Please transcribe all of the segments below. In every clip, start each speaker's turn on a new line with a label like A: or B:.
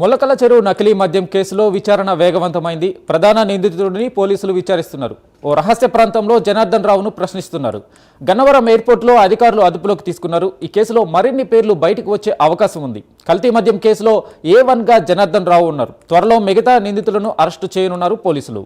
A: మొలకల చెరువు నకిలీ మద్యం కేసులో విచారణ వేగవంతమైంది. ప్రధాన నిందితుడిని పోలీసులు విచారిస్తున్నారు. ఓ రహస్య ప్రాంతంలో జనార్దన్ రావును ప్రశ్నిస్తున్నారు. గన్నవరం ఎయిర్పోర్ట్లో అధికారులు అదుపులోకి తీసుకున్నారు. ఈ కేసులో మరిన్ని పేర్లు బయటకు వచ్చే అవకాశం ఉంది. కల్తీ మద్యం కేసులో ఏ వన్గా జనార్దన్ రావు ఉన్నారు. త్వరలో మిగతా నిందితులను అరెస్టు చేయనున్నారు పోలీసులు.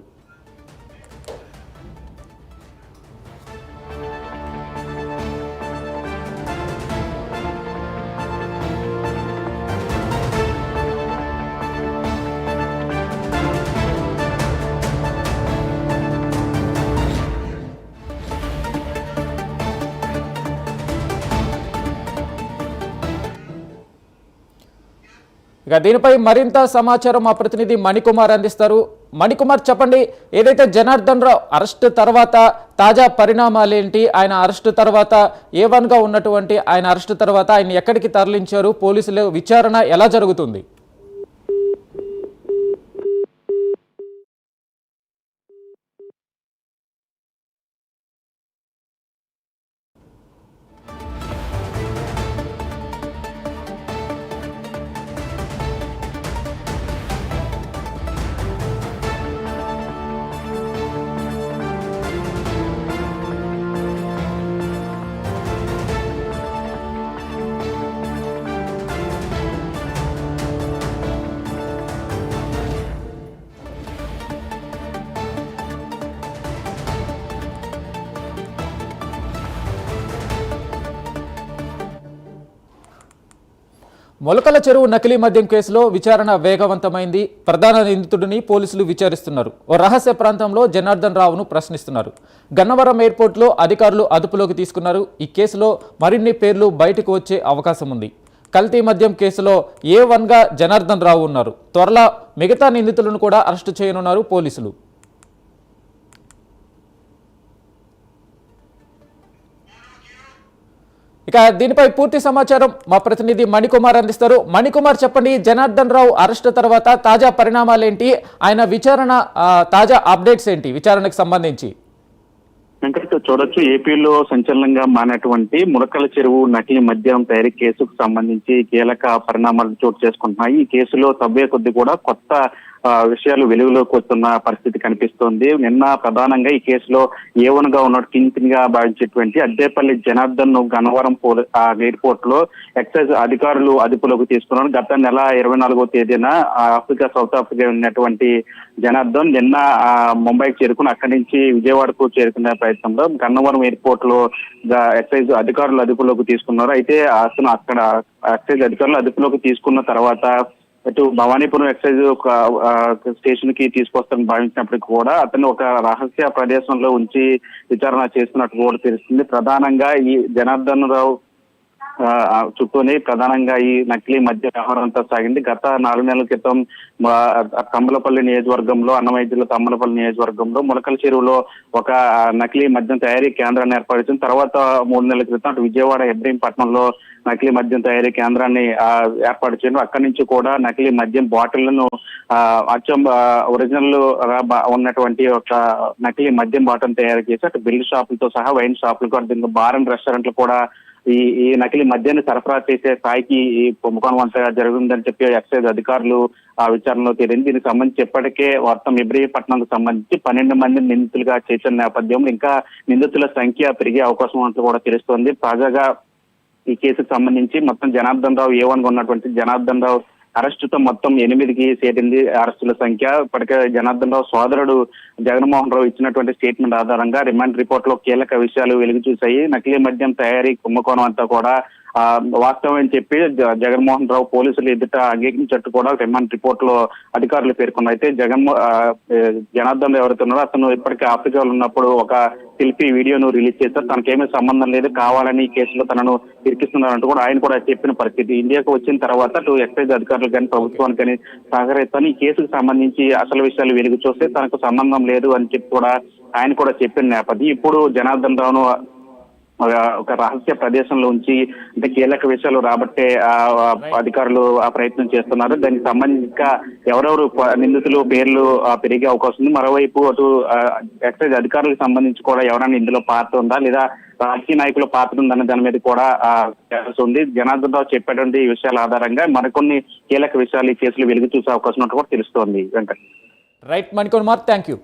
A: ఇక దీనిపై మరింత సమాచారం మా ప్రతినిధి మణికుమార్ అందిస్తారు. మణికుమార్ చెప్పండి ఏదైతే జనార్దన్ రావు అరెస్ట్ తర్వాత తాజా పరిణామాలేంటి ఆయన అరెస్ట్ తర్వాత ఏ వన్గా ఉన్నటువంటి ఆయన అరెస్ట్ తర్వాత ఆయన ఎక్కడికి తరలించారు? పోలీసులు విచారణ ఎలా జరుగుతుంది? మొలకల చెరువు నకిలీ మద్యం కేసులో విచారణ వేగవంతమైంది. ప్రధాన నిందితుడిని పోలీసులు విచారిస్తున్నారు. ఓ రహస్య ప్రాంతంలో జనార్దన్ రావును ప్రశ్నిస్తున్నారు. గన్నవరం ఎయిర్పోర్ట్లో అధికారులు అదుపులోకి తీసుకున్నారు. ఈ కేసులో మరిన్ని పేర్లు బయటకు వచ్చే అవకాశం ఉంది. కల్తీ మద్యం కేసులో ఏ వన్గా జనార్దన్ రావు ఉన్నారు. త్వరలో మిగతా నిందితులను కూడా అరెస్టు చేయనున్నారు పోలీసులు. ఇక దీనిపై పూర్తి సమాచారం మా ప్రతినిధి మణికుమార్ అందిస్తారు. మణికుమార్ చెప్పండి జనార్దన్ రావు అరెస్ట్ తర్వాత తాజా పరిణామాలు ఏంటి ఆయన విచారణ ఆ, తాజా అప్డేట్స్ ఏంటి విచారణకు సంబంధించి?
B: వెంకట చూడొచ్చు ఏపీలో సంచలనంగా మారినటువంటి ములకల చెరువు నకిలీ మద్యం తయారీ కేసుకు సంబంధించి కీలక పరిణామాలు చోటు చేసుకుంటున్నాయి. ఈ కేసులో తవ్వే కొద్ది కూడా కొత్త విషయాలు వెలుగులోకి వస్తున్న పరిస్థితి కనిపిస్తోంది. నిన్న ప్రధానంగా ఈ కేసులో ఏవన్గా ఉన్న కింగ్గా భావించేటువంటి అద్దేపల్లి జనార్దన్ను గన్నవరం ఆ ఎయిర్పోర్ట్లో ఎక్సైజ్ అధికారులు అదుపులోకి తీసుకున్నారు. గత నెల ఇరవై నాలుగో తేదీన ఆఫ్రికా సౌత్ ఆఫ్రికా ఉన్నటువంటి జనార్దన్ నిన్న ముంబైకి చేరుకుని అక్కడి నుంచి విజయవాడకు చేరుకునే ప్రయత్నంలో గన్నవరం ఎయిర్పోర్ట్లో ఎక్సైజ్ అధికారులు అదుపులోకి తీసుకున్నారు. అయితే అతను అక్కడ ఎక్సైజ్ అధికారులు అదుపులోకి తీసుకున్న తర్వాత ఇటు భవానీపురం ఎక్సైజ్ ఒక స్టేషన్కి తీసుకొస్తాను భావించినప్పటికీ కూడా అతను ఒక రహస్య ప్రదేశంలో ఉంచి విచారణ చేస్తున్నట్టు కూడా తెలుస్తుంది. ప్రధానంగా ఈ జనార్దన్ రావు చుట్టూనే ప్రధానంగా ఈ నకిలీ మద్య వ్యవహారం అంతా సాగింది. గత నాలుగు నెలల క్రితం మా, కమ్మలపల్లి నియోజకవర్గంలో అన్నమయ్య జిల్లా తమ్మలపల్లి నియోజకవర్గంలో ములకల చెరువులో ఒక నకిలీ మద్యం తయారీ కేంద్రాన్ని ఏర్పరిచింది తర్వాత మూడు నెలల క్రితం అటు విజయవాడ ఇబ్రహీంపట్నంలో నకిలీ మద్యం తయారీ కేంద్రాన్ని ఏర్పాటు చేయడం అక్కడి నుంచి కూడా నకిలీ మద్యం బాటిళ్ళను ఆ, అచ్చం ఒరిజినల్ ఉన్నటువంటి ఒక నకిలీ మద్యం బాటిల్ తయారు చేసి అటు బిల్ షాపులతో సహా వైన్ షాపులకు అటు ఇంకా బార్ అండ్ రెస్టారెంట్లు కూడా ఈ ఈ నకిలీ మద్యాన్ని సరఫరా చేసే స్థాయికి ఈ కుంభకోణం అంతా జరిగిందని చెప్పి ఎక్సైజ్ అధికారులు ఆ విచారణలో తేలింది దీనికి సంబంధించి ఇప్పటికే మొత్తం ఇబ్రహీపట్నంకు సంబంధించి పన్నెండు మంది నిందితులుగా చేసిన నేపథ్యంలో ఇంకా నిందితుల సంఖ్య పెరిగే అవకాశం ఉన్నట్లు కూడా తెలుస్తోంది. తాజాగా ఈ కేసుకు సంబంధించి మొత్తం జనార్దన్ రావు ఏ వన్ ఉన్నటువంటి జనార్దన్ రావు అరెస్టుతో మొత్తం ఎనిమిదికి చేరింది అరెస్టుల సంఖ్య. ఇప్పటికే జనార్దన్ రావు సోదరుడు జగన్మోహన్ రావు ఇచ్చినటువంటి స్టేట్మెంట్ ఆధారంగా రిమాండ్ రిపోర్ట్లో కీలక విషయాలు వెలుగు చూశాయి నకిలీ మద్యం తయారీ కుంభకోణం అంతా కూడా వాస్తవం అని చెప్పి జగన్మోహన్ రావు పోలీసులు ఎదుట అంగీకరించట్టు కూడా రిమాండ్ రిపోర్ట్లో అధికారులు పేర్కొన్నారు అయితే జగన్మో జనార్దన్ ఎవరైతే ఉన్నారో అతను ఇప్పటికే ఆఫ్రికాలో ఉన్నప్పుడు ఒక శిల్పీ వీడియోను రిలీజ్ చేశారు. తనకేమీ సంబంధం లేదు. కావాలని ఈ కేసులో తనను ఇరికిస్తున్నారంటూ కూడా ఆయన కూడా చెప్పిన పరిస్థితి. ఇండియాకు వచ్చిన తర్వాత అటు ఎక్సైజ్ అధికారులు కానీ ప్రభుత్వానికి కానీ సహకరిస్తాను. ఈ కేసుకు సంబంధించి అసలు విషయాలు వెలుగు చూస్తే తనకు సంబంధం లేదు అని చెప్పి కూడా ఆయన కూడా చెప్పిన నేపథ్యం. ఇప్పుడు జనార్దన్ రావును ఒక- రహస్య ప్రదేశంలో ఉంచి అంటే కీలక విషయాలు రాబట్టే అధికారులు ఆ ప్రయత్నం చేస్తున్నారు. దానికి సంబంధించి ఇంకా ఎవరెవరు నిందితులు పేర్లు పెరిగే అవకాశం ఉంది. మరోవైపు అటు ఎక్సైజ్ అధికారులకు సంబంధించి కూడా ఎవరైనా ఇందులో పాత్ర ఉందా? లేదా రాజకీయ నాయకుల పాత్ర ఉందన్న దాని మీద కూడా ఉంది. జనార్దన్ రావు చెప్పేటువంటి విషయాల ఆధారంగా మరికొన్ని కీలక విషయాలు ఈ కేసులు వెలుగు చూసే అవకాశం ఉన్నట్టు కూడా తెలుస్తోంది Venkat.
A: Right Manikumar thank you